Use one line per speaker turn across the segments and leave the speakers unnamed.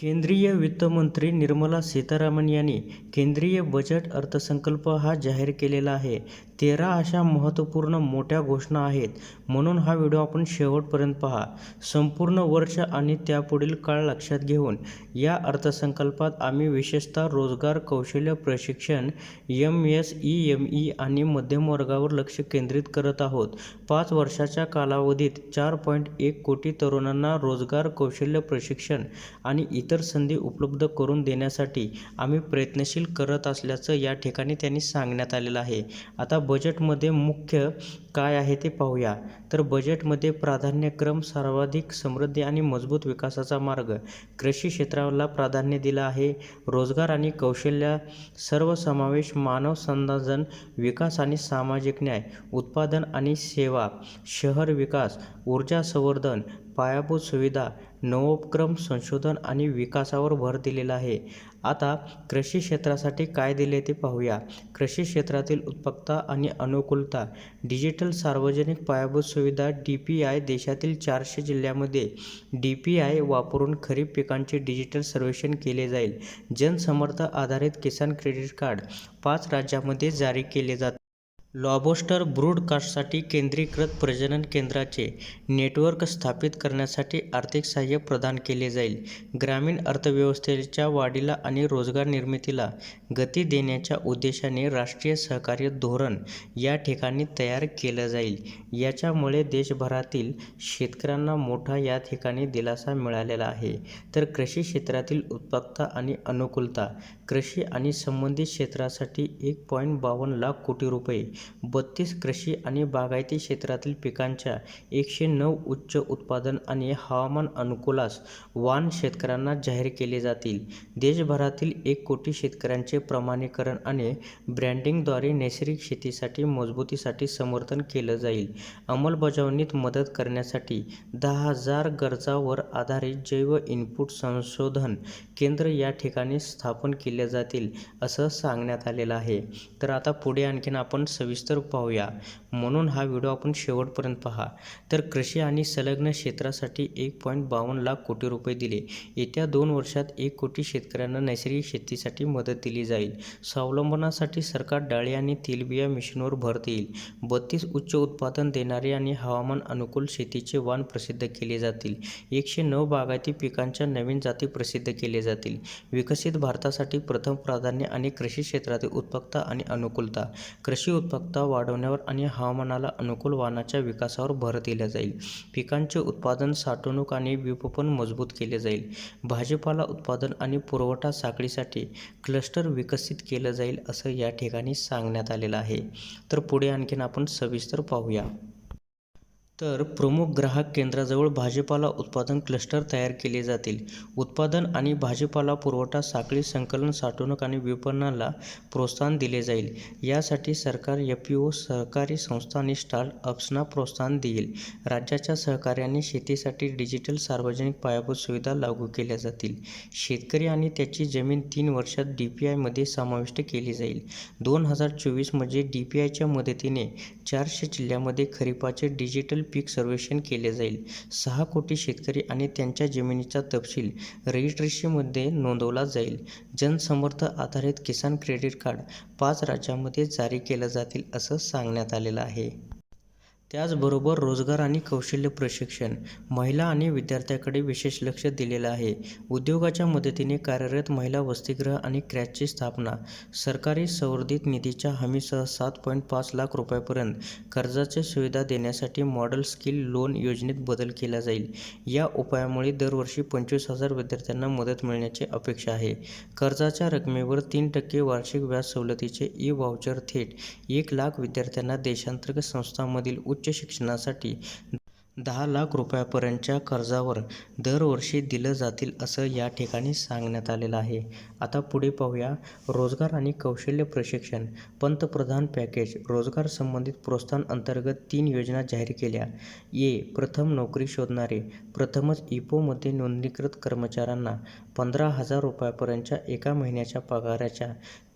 केंद्रीय वित्तमंत्री निर्मला सीतारामन यांनी केंद्रीय बजेट अर्थसंकल्प हा जाहीर केलेला आहे. तेरा अशा महत्त्वपूर्ण मोठ्या घोषणा आहेत. म्हणून हा व्हिडिओ आपण शेवटपर्यंत पहा. संपूर्ण वर्ष आणि त्यापुढील काळ लक्षात घेऊन या अर्थसंकल्पात आम्ही विशेषतः रोजगार, कौशल्य प्रशिक्षण, M S E M E आणि मध्यम वर्गावर लक्ष केंद्रित करत आहोत. पाच वर्षाच्या कालावधीत चार पॉईंट एक कोटी तरुणांना रोजगार, कौशल्य प्रशिक्षण आणि इतर संधी उपलब्ध करून देण्यासाठी आम्ही प्रयत्नशील करत असल्याचं या ठिकाणी त्यांनी सांगण्यात आलेलं आहे. आता बजेटमध्ये मुख्य काय आहे ते पाहूया. तर बजेटमध्ये प्राधान्यक्रम सर्वाधिक समृद्धी आणि मजबूत विकासाचा मार्ग, कृषी क्षेत्राला प्राधान्य दिलं आहे. रोजगार आणि कौशल्य, सर्वसमावेश मानव संसाधन विकास आणि सामाजिक न्याय, उत्पादन आणि सेवा, शहर विकास, ऊर्जा संवर्धन, पायाभूत सुविधा, नवोपक्रम, संशोधन आणि विकासावर भर दिलेला आहे. आता कृषी क्षेत्रासाठी काय दिले ते पाहूया. कृषी क्षेत्रातील उत्पादकता आणि अनुकूलता, डिजिटल सार्वजनिक पायाभूत सुविधा डी पी आय देशातील चारशे जिल्ह्यामध्ये डी पी आय वापरून खरीप पिकांचे डिजिटल सर्वेक्षण केले जाईल. जनसमर्थ आधारित किसान क्रेडिट कार्ड पाच राज्यामध्ये जारी केले जाते लॉबस्टर ब्रूडकास्टसाठी केंद्रीकृत प्रजनन केंद्राचे नेटवर्क स्थापित करण्यासाठी आर्थिक सहाय्य प्रदान केले जाईल. ग्रामीण अर्थव्यवस्थेच्या वाढीला आणि रोजगार निर्मितीला गती देण्याच्या उद्देशाने राष्ट्रीय सहकार्य धोरण या ठिकाणी तयार केलं जाईल. याच्यामुळे देशभरातील शेतकऱ्यांना मोठा या ठिकाणी दिलासा मिळालेला आहे. तर कृषी क्षेत्रातील उत्पादकता आणि अनुकूलता, कृषी आणि संबंधित क्षेत्रासाठी एक पॉईंट बावन्न लाख कोटी रुपये, बत्तीस कृषी आणि बागायती क्षेत्रातील पिकांच्या एकशे नऊ उच्च उत्पादन आणि हवामान अनुकूलास वाण शेतकऱ्यांना जाहीर केले जातील. देशभरातील एक कोटी शेतकऱ्यांचे प्रमाणीकरण आणि ब्रँडिंगद्वारे नैसर्गिक शेतीसाठी मजबूतीसाठी समर्थन केलं जाईल. अंमलबजावणीत मदत करण्यासाठी दहा हजार गरजावर आधारित जैव इनपुट संशोधन केंद्र या ठिकाणी स्थापन केले जातील, असं सांगण्यात आलेलं आहे. तर आता पुढे आणखीन आपण सविस्तर पाहूया. म्हणून हा व्हिडिओ आपण शेवटपर्यंत पहा. तर कृषी आणि संलग्न क्षेत्रासाठी एक पॉईंट बावन्न लाख कोटी रुपये दिले. येत्या दोन वर्षात एक कोटी शेतकऱ्यांना नैसर्गिक शेतीसाठी मदत दिली जाईल. स्वावलंबनासाठी सरकार डाळी आणि तेलबिया मिशनवर भर देईल. बत्तीस उच्च उत्पादन देणारे आणि हवामान अनुकूल शेतीचे वाण प्रसिद्ध केले जातील. एकशे नऊ बागायती पिकांच्या नवीन जाती प्रसिद्ध केले जातील. विकसित भारतासाठी प्रथम प्राधान्य आणि कृषी क्षेत्रातील उत्पादकता आणि अनुकूलता, कृषी उत्पादकता वाढवण्यावर आणि हवामानाला अनुकूल वाणांच्या विकासावर भर दिला जाईल. पिकांचे उत्पादन, साठवणूक आणि विपणन मजबूत केले जाईल. भाजीपाला उत्पादन आणि पुरवठा साखळीसाठी क्लस्टर विकसित केलं जाईल, असं या ठिकाणी सांगण्यात आलेलं आहे. तर पुढे आणखीन आपण सविस्तर पाहूया. तर प्रमुख ग्राहक केंद्राजवळ भाजीपाला उत्पादन क्लस्टर तयार केले जातील. उत्पादन आणि भाजीपाला पुरवठा साखळी संकलन, साठवणूक आणि विपणनाला प्रोत्साहन दिले जाईल. यासाठी सरकार एफपीओ, सहकारी संस्था आणि स्टार्टअप्सना प्रोत्साहन देईल. राज्याच्या सहकार्याने शेतीसाठी डिजिटल सार्वजनिक पायाभूत सुविधा लागू केल्या जातील. शेतकरी आणि त्याची जमीन तीन वर्षात डी पी आयमध्ये समाविष्ट केली जाईल. दोन हजार चोवीस पी आयच्या मदतीने चारशे जिल्ह्यामध्ये खरीपाचे डिजिटल पीक सर्वेक्षण केले जाईल. सहा कोटी शेतकरी आणि त्यांच्या जमिनीचा तपशील रजिस्ट्रेशनमध्ये नोंदवला जाईल. जनसमर्थ आधारित किसान क्रेडिट कार्ड पाच राज्यांमध्ये जारी केलं जातील, असं सांगण्यात आलेलं आहे. त्याचबरोबर रोजगार आणि कौशल्य प्रशिक्षण, महिला आणि विद्यार्थ्यांकडे विशेष लक्ष दिलेलं आहे. उद्योगाच्या मदतीने कार्यरत महिला वसतिगृह आणि क्रॅचची स्थापना, सरकारी संवर्धित निधीच्या हमीसह सात पॉईंट पाच लाख रुपयापर्यंत कर्जाच्या सुविधा देण्यासाठी मॉडेल स्किल लोन योजनेत बदल केला जाईल. या उपायामुळे दरवर्षी पंचवीस हजार विद्यार्थ्यांना मदत मिळण्याची अपेक्षा आहे. कर्जाच्या रकमेवर तीन टक्के वार्षिक व्याज सवलतीचे ई व्हाउचर थेट एक लाख विद्यार्थ्यांना देशांतर्गत संस्थांमधील उच्च उच्च शिक्षणासाठी दहा लाख रुपयापर्यंतच्या कर्जावर दरवर्षी दिलं जातील, असं या ठिकाणी सांगण्यात आलेलं आहे. आता पुढे पाहूया. रोजगार आणि कौशल्य प्रशिक्षण, पंतप्रधान पॅकेज रोजगार संबंधित प्रोत्साहन अंतर्गत तीन योजना जाहीर केल्या. ए. प्रथम नोकरी शोधणारे, प्रथमच इपोमध्ये नोंदणीकृत कर्मचाऱ्यांना पंधरा हजार रुपयापर्यंतच्या एका महिन्याच्या पगाराच्या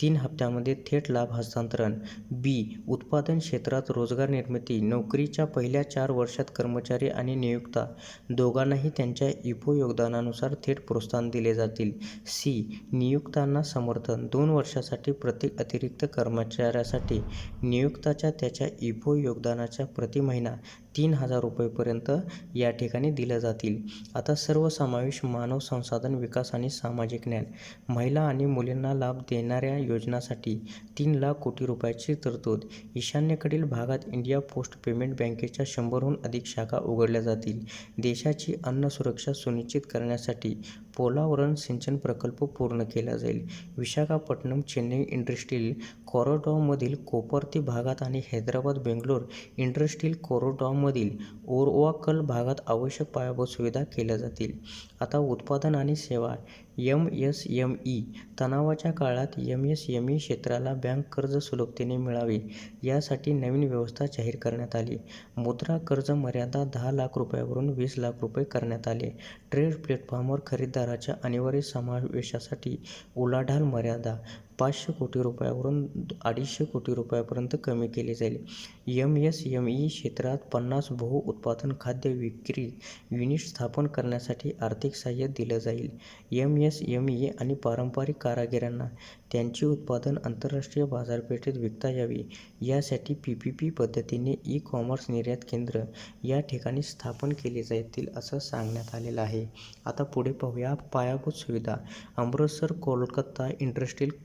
तीन हप्त्यामध्ये थेट लाभ हस्तांतरण. बी. उत्पादन क्षेत्रात रोजगार निर्मिती, नोकरीच्या पहिल्या चार वर्षात कर्मचारी कर्मचारी आणि नियोक्ता दोघांनाही त्यांच्या इफो योगदानानुसार थेट प्रोत्साहन दिले जातील. सी. नियुक्तांना समर्थन दोन वर्षासाठी प्रत्येक अतिरिक्त कर्मचाऱ्यासाठी नियुक्ताच्या त्याच्या इफो योगदानाच्या प्रति महिना तीन हजार रुपयेपर्यंत या ठिकाणी दिल्या जातील. आता सर्वसमावेश मानव संसाधन विकास आणि सामाजिक न्याय, महिला आणि मुलींना लाभ देणाऱ्या योजनासाठी तीन लाख कोटी रुपयाची तरतूद ईशान्येकडील भागात इंडिया पोस्ट पेमेंट बँकेच्या शंभरहून अधिक शाखा उघडल्या जातील. देशाची अन्न सुरक्षा सुनिश्चित करण्यासाठी पोलावरण सिंचन प्रकल्प पूर्ण केला जाईल. विशाखापट्टणम चेन्नई इंडस्ट्रियल कॉरोडॉमधील कोपर्ती भागात आणि हैदराबाद-बेंगलोर इंडस्ट्रियल कॉरोडॉमधील ओरवाकल भागात आवश्यक पायाभूत सुविधा केल्या जातील. आता उत्पादन आणि सेवा एमएसएमई तणावाच्या काळात एमएसएमई क्षेत्राला बँक कर्ज सुलभतेने मिळावे, यासाठी नवीन व्यवस्था जाहीर करण्यात आली. मुद्रा कर्ज मर्यादा दहा लाख रुपयांवरून वीस लाख रुपये करण्यात आले ट्रेड प्लॅटफॉर्मवर खरेदीदाराच्या अनिवार्य समावेशासाठी उलाढाल मर्यादा पाचशे कोटी रुपयावरून अडीचशे कोटी रुपयापर्यंत कमी केली जाईल. एमएसएमई क्षेत्रात पन्नास बहु-उत्पादन खाद्य विक्री युनिट स्थापन करण्यासाठी आर्थिक सहाय्य दिलं जाईल. एमएसएमई आणि पारंपरिक कारागिरांना त्यांची उत्पादन आंतरराष्ट्रीय बाजारपेठेत विकता यावी, यासाठी पी पी पी पद्धतीने ई-कॉमर्स निर्यात केंद्र या ठिकाणी स्थापन केले जातील असं सांगण्यात आलेलं आहे. आता पुढे पाहूया पायाभूत सुविधा अमृतसर-कोलकाता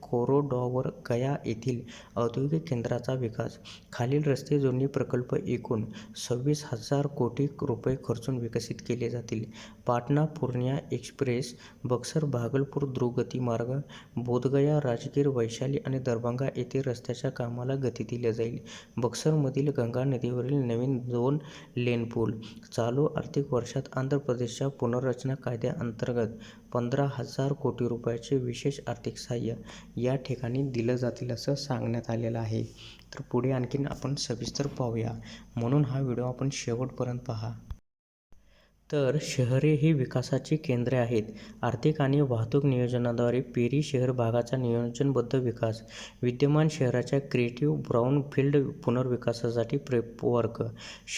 को कोरोडॉवर गया येथील औद्योगिक केंद्राचा विकास खालील रस्ते जोडणी प्रकल्प एकूण सव्वीस हजार कोटी रुपये खर्चून विकसित केले जातील. पाटणा-पूर्णिया एक्सप्रेस बक्सर-भागलपूर द्रुगती मार्ग बोधगया, राजगीर, वैशाली आणि दरभंगा येथे रस्त्याच्या कामाला गती दिली जाईल. बक्सरमधील गंगा नदीवरील नवीन दोन लेन पूल चालू आर्थिक वर्षात आंध्र प्रदेशच्या पुनर्रचना कायद्याअंतर्गत पंधरा हजार कोटी रुपयाचे विशेष आर्थिक सहाय्य या ठिकाणी दिलं जातील असं सांगण्यात आलेलं आहे. तर पुढे आणखीन आपण सविस्तर पाहूया, म्हणून हा व्हिडिओ आपण शेवटपर्यंत पहा. तर शहरे ही विकासाची केंद्रे आहेत. आर्थिक आणि वाहतूक नियोजनाद्वारे पेरी शहर भागाचा नियोजनबद्ध विकास विद्यमान शहराच्या क्रिएटिव्ह ब्राऊन फील्ड पुनर्विकासासाठी प्रेपवर्क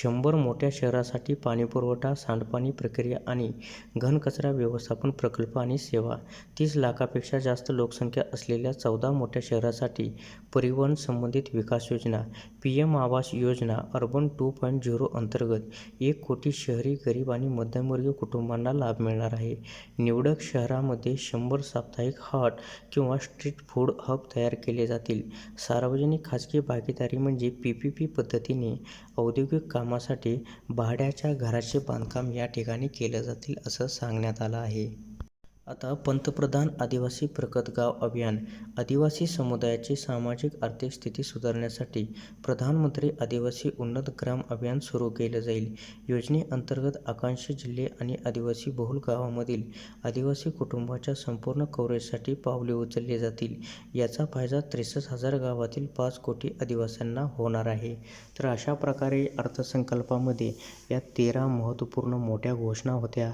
शंभर मोठ्या शहरासाठी पाणीपुरवठा, सांडपाणी प्रक्रिया आणि घनकचरा व्यवस्थापन प्रकल्प आणि सेवा तीस लाखापेक्षा जास्त लोकसंख्या असलेल्या चौदा मोठ्या शहरासाठी परिवहन संबंधित विकास योजना P M Awas Yojana urban two point zero अंतर्गत एक कोटी शहरी गरीब आणि मध्यमवर्गीय कुटुंबांना लाभ मिळणार आहे. निवडक शहरामध्ये शंभर साप्ताहिक हॉट किंवा स्ट्रीट फूड हब तयार केले जातील. सार्वजनिक-खाजगी भागीदारी म्हणजे पी पी पी पद्धतीने औद्योगिक कामासाठी भाड्याच्या घराचे बांधकाम या ठिकाणी केलं जातील असं सांगण्यात आलं आहे. आता पंतप्रधान आदिवासी प्रगत गाव अभियान आदिवासी समुदायाची सामाजिक-आर्थिक स्थिती सुधारण्यासाठी प्रधानमंत्री आदिवासी उन्नत ग्राम अभियान सुरू केलं जाईल. योजनेअंतर्गत आकांक्षी जिल्हे आणि आदिवासी-बहुल गावामधील आदिवासी कुटुंबाच्या संपूर्ण कव्हरेजसाठी पावले उचलली जातील. याचा फायदा त्रेसष्ट हजार गावातील पाच कोटी आदिवासींना होणार आहे. तर अशा प्रकारे अर्थसंकल्पामध्ये या तेरा महत्त्वपूर्ण मोठ्या घोषणा होत्या.